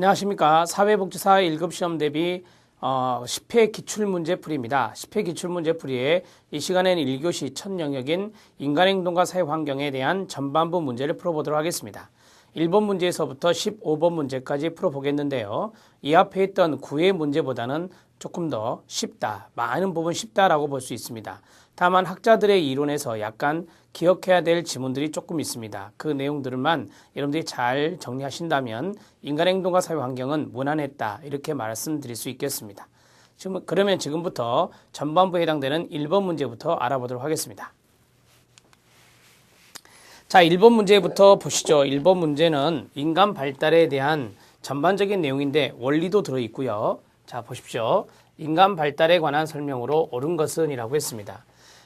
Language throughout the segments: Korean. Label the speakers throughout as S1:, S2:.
S1: 안녕하십니까. 사회복지사 1급 시험 대비 어, 10회 기출문제 풀이입니다. 10회 기출문제 풀이에 이 시간에는 1교시 첫 영역인 인간행동과 사회환경에 대한 전반부 문제를 풀어보도록 하겠습니다. 1번 문제에서부터 15번 문제까지 풀어보겠는데요. 이 앞에 있던 9회 문제보다는 조금 더 쉽다, 많은 부분 쉽다라고 볼 수 있습니다. 다만 학자들의 이론에서 약간 기억해야 될 지문들이 조금 있습니다. 그 내용들만 여러분들이 잘 정리하신다면 인간 행동과 사회 환경은 무난했다 이렇게 말씀드릴 수 있겠습니다. 지금 그러면 지금부터 전반부에 해당되는 1번 문제부터 알아보도록 하겠습니다. 자, 1번 문제부터 보시죠. 1번 문제는 인간 발달에 대한 전반적인 내용인데 원리도 들어 있고요. 자, 보십시오. 인간 발달에 관한 설명으로 옳은 것은 이라고 했습니다.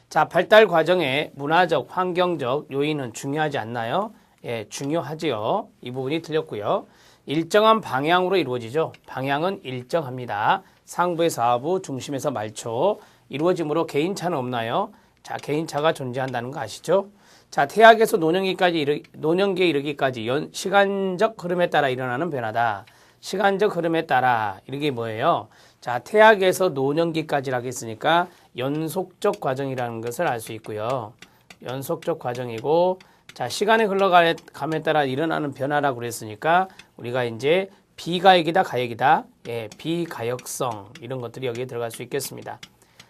S1: 자, 발달 과정에 문화적, 환경적 요인은 중요하지 않나요? 예, 중요하지요. 이 부분이 틀렸고요. 일정한 방향으로 이루어지죠. 방향은 일정합니다. 상부에서 하부, 중심에서 말초. 이루어짐으로 개인차는 없나요? 자, 개인차가 존재한다는 거 아시죠? 자, 태학에서 노년기까지 이르, 노년기에 이르기까지 연, 시간적 흐름에 따라 일어나는 변화다. 시간적 흐름에 따라 이게 뭐예요? 자, 태학에서 노년기까지라고 했으니까 연속적 과정이라는 것을 알 수 있고요. 연속적 과정이고 자, 시간이 흘러감에 따라 일어나는 변화라고 그랬으니까 우리가 이제 비가역이다, 가역이다. 예, 비가역성 이런 것들이 여기에 들어갈 수 있겠습니다.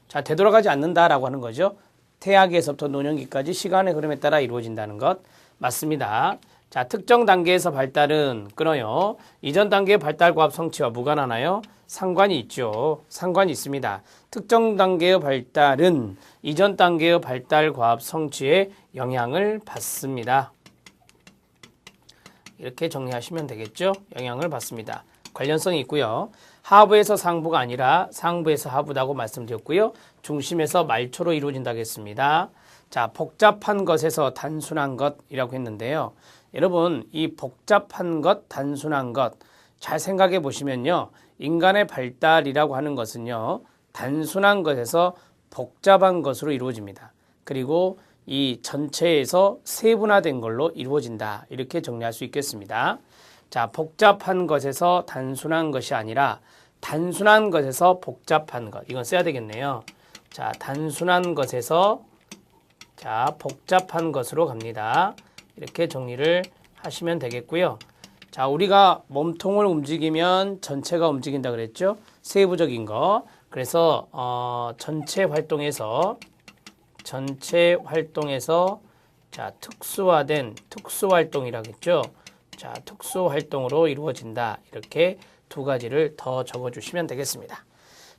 S1: 자, 되돌아가지 않는다라고 하는 거죠. 태학에서부터 노년기까지 시간의 흐름에 따라 이루어진다는 것 맞습니다. 자, 특정 단계에서 발달은 끊어요. 이전 단계의 발달과 성취와 무관하나요? 상관이 있죠. 상관이 있습니다. 특정 단계의 발달은 이전 단계의 발달 과합 성취에 영향을 받습니다. 이렇게 정리하시면 되겠죠. 영향을 받습니다. 관련성이 있고요. 하부에서 상부가 아니라 상부에서 하부다고 말씀드렸고요. 중심에서 말초로 이루어진다고 했습니다. 자, 복잡한 것에서 단순한 것이라고 했는데요. 여러분, 이 복잡한 것, 단순한 것 잘 생각해 보시면요. 인간의 발달이라고 하는 것은요. 단순한 것에서 복잡한 것으로 이루어집니다. 그리고 이 전체에서 세분화된 걸로 이루어진다. 이렇게 정리할 수 있겠습니다. 자, 복잡한 것에서 단순한 것이 아니라 단순한 것에서 복잡한 것. 이건 써야 되겠네요. 자, 단순한 것에서 자, 복잡한 것으로 갑니다. 이렇게 정리를 하시면 되겠고요. 자, 우리가 몸통을 움직이면 전체가 움직인다 그랬죠? 세부적인 거. 그래서 어, 전체 활동에서 전체 활동에서 자, 특수화된 특수 활동이라겠죠? 자, 특수 활동으로 이루어진다. 이렇게 두 가지를 더 적어 주시면 되겠습니다.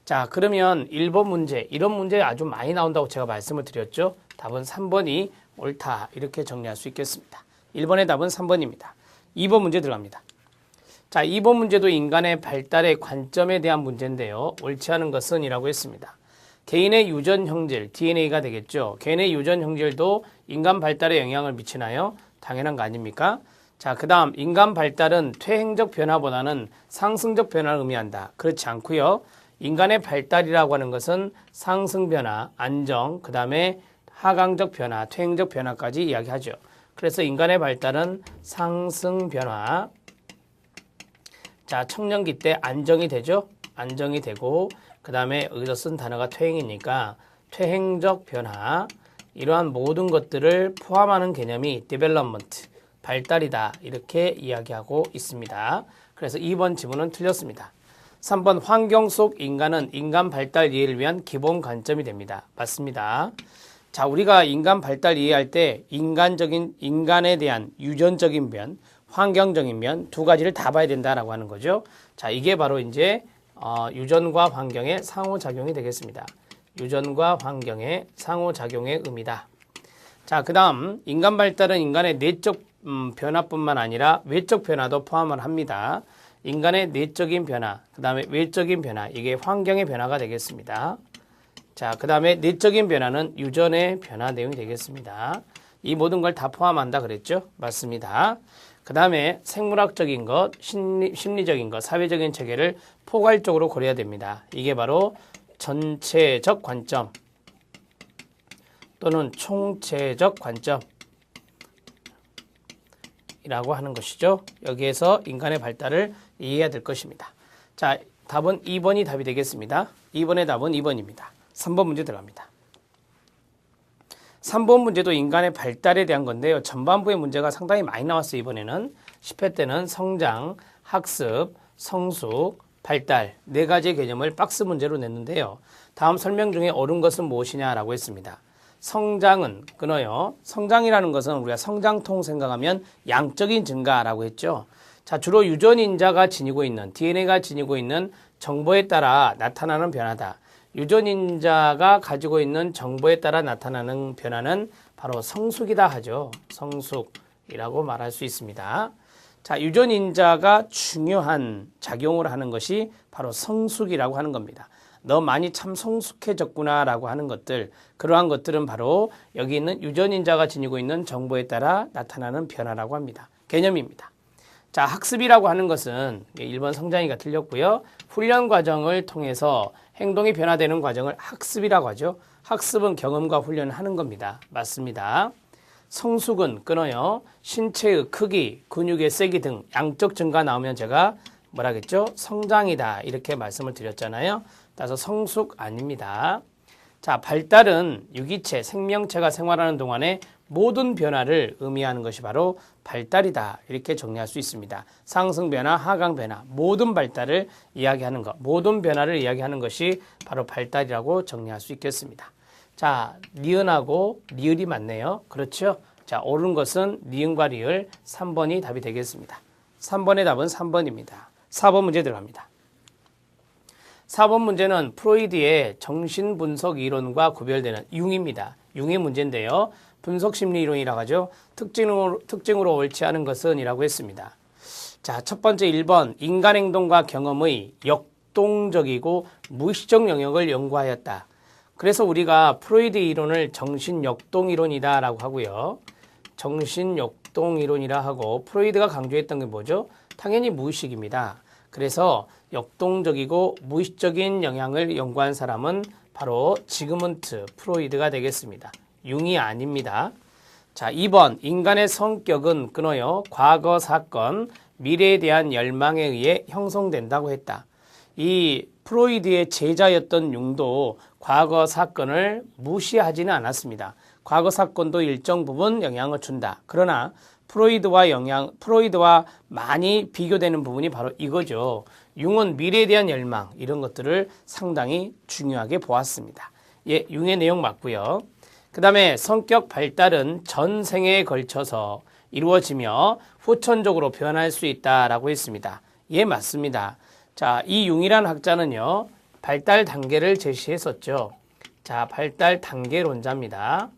S1: 자, 그러면 1번 문제, 이런 문제 아주 많이 나온다고 제가 말씀을 드렸죠? 답은 3번이 옳다. 이렇게 정리할 수 있겠습니다. 1번의 답은 3번입니다. 2번 문제 들어갑니다. 자, 2번 문제도 인간의 발달의 관점에 대한 문제인데요. 옳지 않은 것은 이라고 했습니다. 개인의 유전 형질, DNA가 되겠죠. 개인의 유전 형질도 인간 발달에 영향을 미치나요? 당연한 거 아닙니까? 자, 그 다음, 인간 발달은 퇴행적 변화보다는 상승적 변화를 의미한다. 그렇지 않고요 인간의 발달이라고 하는 것은 상승 변화, 안정, 그 다음에 하강적 변화, 퇴행적 변화까지 이야기하죠. 그래서 인간의 발달은 상승 변화. 자, 청년기 때 안정이 되죠? 안정이 되고, 그 다음에 여기서 쓴 단어가 퇴행이니까 퇴행적 변화. 이러한 모든 것들을 포함하는 개념이 development, 발달이다. 이렇게 이야기하고 있습니다. 그래서 2번 지문은 틀렸습니다. 3번 환경 속 인간은 인간 발달 이해를 위한 기본 관점이 됩니다. 맞습니다. 자, 우리가 인간 발달 이해할 때 인간적인 인간에 대한 유전적인 면, 환경적인 면 두 가지를 다 봐야 된다라고 하는 거죠. 자, 이게 바로 이제 어, 유전과 환경의 상호작용이 되겠습니다. 유전과 환경의 상호작용의 의미다. 자, 그 다음 인간 발달은 인간의 내적 음, 변화뿐만 아니라 외적 변화도 포함을 합니다. 인간의 내적인 변화, 그 다음에 외적인 변화, 이게 환경의 변화가 되겠습니다. 자, 그 다음에 내적인 변화는 유전의 변화 내용이 되겠습니다. 이 모든 걸 다 포함한다 그랬죠? 맞습니다. 그 다음에 생물학적인 것, 심리, 심리적인 것, 사회적인 체계를 포괄적으로 고려해야 됩니다. 이게 바로 전체적 관점 또는 총체적 관점 성장이라고 하는 것이죠. 여기에서 인간의 발달을 이해해야 될 것입니다. 자, 답은 2번이 답이 되겠습니다. 2번의 답은 2번입니다. 3번 문제 들어갑니다. 3번 문제도 인간의 발달에 대한 건데요. 전반부의 문제가 상당히 많이 나왔어요. 이번에는 10회 때는 성장, 학습, 성숙, 발달 네 가지의 개념을 박스 문제로 냈는데요. 다음 설명 중에 옳은 것은 무엇이냐라고 했습니다. 성장은 끊어요. 성장이라는 것은 우리가 성장통 생각하면 양적인 증가라고 했죠. 자, 주로 유전인자가 지니고 있는 DNA가 지니고 있는 정보에 따라 나타나는 변화다. 유전인자가 가지고 있는 정보에 따라 나타나는 변화는 바로 성숙이다 하죠. 성숙이라고 말할 수 있습니다. 자, 유전인자가 중요한 작용을 하는 것이 바로 성숙이라고 하는 겁니다. 너 많이 참 성숙해졌구나 라고 하는 것들, 그러한 것들은 바로 여기 있는 유전인자가 지니고 있는 정보에 따라 나타나는 변화라고 합니다. 개념입니다. 자, 학습이라고 하는 것은 1번 성장이가 틀렸고요. 훈련 과정을 통해서 행동이 변화되는 과정을 학습이라고 하죠. 학습은 경험과 훈련을 하는 겁니다. 맞습니다. 성숙은 끊어요. 신체의 크기, 근육의 세기 등 양적 증가 나오면 제가 뭐라겠죠? 성장이다. 이렇게 말씀을 드렸잖아요. 따라서 성숙 아닙니다. 자, 발달은 유기체, 생명체가 생활하는 동안에 모든 변화를 의미하는 것이 바로 발달이다. 이렇게 정리할 수 있습니다. 상승 변화, 하강 변화, 모든 발달을 이야기하는 것, 모든 변화를 이야기하는 것이 바로 발달이라고 정리할 수 있겠습니다. 자, 니은하고 리을이 맞네요. 그렇죠? 자, 옳은 것은 니은과 리을 3번이 답이 되겠습니다. 3번의 답은 3번입니다. 4번 문제 들어갑니다. 4번 문제는 프로이드의 정신분석 이론과 구별되는 융입니다. 융의 문제인데요. 분석 심리 이론이라고 하죠. 특징으로, 특징으로 옳지 않은 것은 이라고 했습니다. 자, 첫 번째 1번. 인간 행동과 경험의 역동적이고 무의식적 영역을 연구하였다. 그래서 우리가 프로이드 이론을 정신역동 이론이다라고 하고요. 정신역동 이론이라 하고 프로이드가 강조했던 게 뭐죠? 당연히 무의식입니다. 그래서 역동적이고 무의식적인 영향을 연구한 사람은 바로 지그문트 프로이드가 되겠습니다. 융이 아닙니다. 자, 2번 인간의 성격은 끊어요. 과거 사건, 미래에 대한 열망에 의해 형성된다고 했다. 이 프로이드의 제자였던 융도 과거 사건을 무시하지는 않았습니다. 과거 사건도 일정 부분 영향을 준다. 그러나 프로이드와 영향, 프로이드와 많이 비교되는 부분이 바로 이거죠. 융은 미래에 대한 열망, 이런 것들을 상당히 중요하게 보았습니다. 예, 융의 내용 맞고요. 그 다음에 성격 발달은 전생에 걸쳐서 이루어지며 후천적으로 변할 수 있다라고 했습니다. 예, 맞습니다. 자, 이 융이라는 학자는요, 발달 단계를 제시했었죠. 자, 발달 단계론자입니다.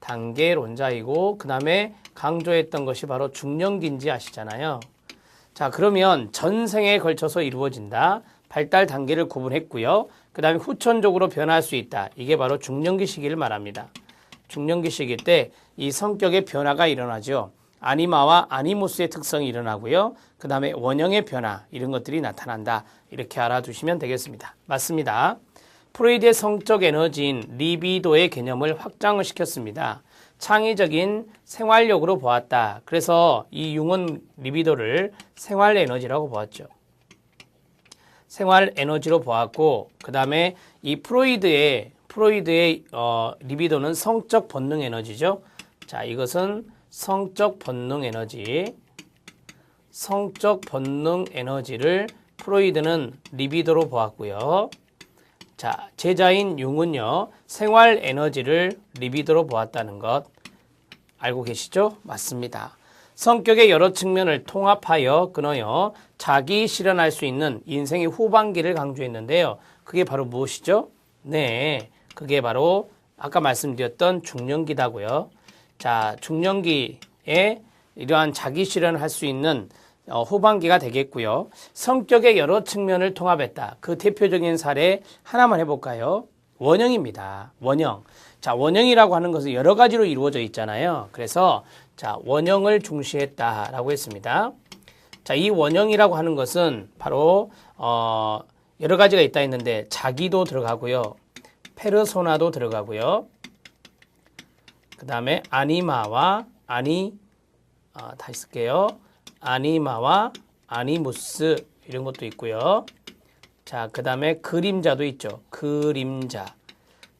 S1: 단계론자이고, 그 다음에 강조했던 것이 바로 중년기인지 아시잖아요. 자, 그러면 전생에 걸쳐서 이루어진다. 발달 단계를 구분했고요. 그 다음에 후천적으로 변할 수 있다. 이게 바로 중년기 시기를 말합니다. 중년기 시기 때 이 성격의 변화가 일어나죠. 아니마와 아니무스의 특성이 일어나고요. 그 다음에 원형의 변화 이런 것들이 나타난다. 이렇게 알아두시면 되겠습니다. 맞습니다. 프로이드의 성적 에너지인 리비도의 개념을 확장을 시켰습니다. 창의적인 생활력으로 보았다. 그래서 이 융은 리비도를 생활 에너지라고 보았죠. 생활 에너지로 보았고 그 다음에 이 프로이드의 프로이드의 어, 리비도는 성적 본능 에너지죠. 자, 이것은 성적 본능 에너지, 성적 본능 에너지를 프로이드는 리비도로 보았고요. 자, 제자인 융은요, 생활 에너지를 리비도로 보았다는 것 알고 계시죠? 맞습니다. 성격의 여러 측면을 통합하여 끊어요, 자기 실현할 수 있는 인생의 후반기를 강조했는데요. 그게 바로 무엇이죠? 네, 그게 바로 아까 말씀드렸던 중년기다고요. 자, 중년기에 이러한 자기 실현을 할 수 있는 어, 후반기가 되겠고요. 성격의 여러 측면을 통합했다. 그 대표적인 사례 하나만 해볼까요? 원형입니다. 원형. 자, 원형이라고 하는 것은 여러 가지로 이루어져 있잖아요. 그래서 자, 원형을 중시했다라고 했습니다. 자, 이 원형이라고 하는 것은 바로 어, 여러 가지가 있다 했는데 자기도 들어가고요. 페르소나도 들어가고요. 그 다음에 아니마와 아니 아, 다시 쓸게요. 아니마와 아니무스 이런 것도 있고요. 자, 그 다음에 그림자도 있죠. 그림자.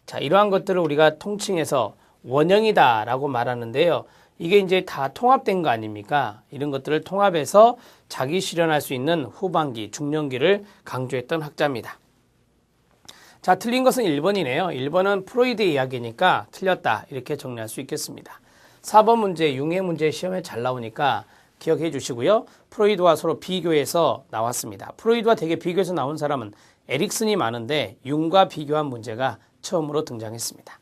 S1: 자, 이러한 것들을 우리가 통칭해서 원형이다 라고 말하는데요. 이게 이제 다 통합된 거 아닙니까? 이런 것들을 통합해서 자기 실현할 수 있는 후반기, 중년기를 강조했던 학자입니다. 자, 틀린 것은 1번이네요. 1번은 프로이드 이야기니까 틀렸다. 이렇게 정리할 수 있겠습니다. 4번 문제, 융해 문제 시험에 잘 나오니까 기억해 주시고요. 프로이드와 서로 비교해서 나왔습니다. 프로이드와 되게 비교해서 나온 사람은 에릭슨이 많은데 융과 비교한 문제가 처음으로 등장했습니다.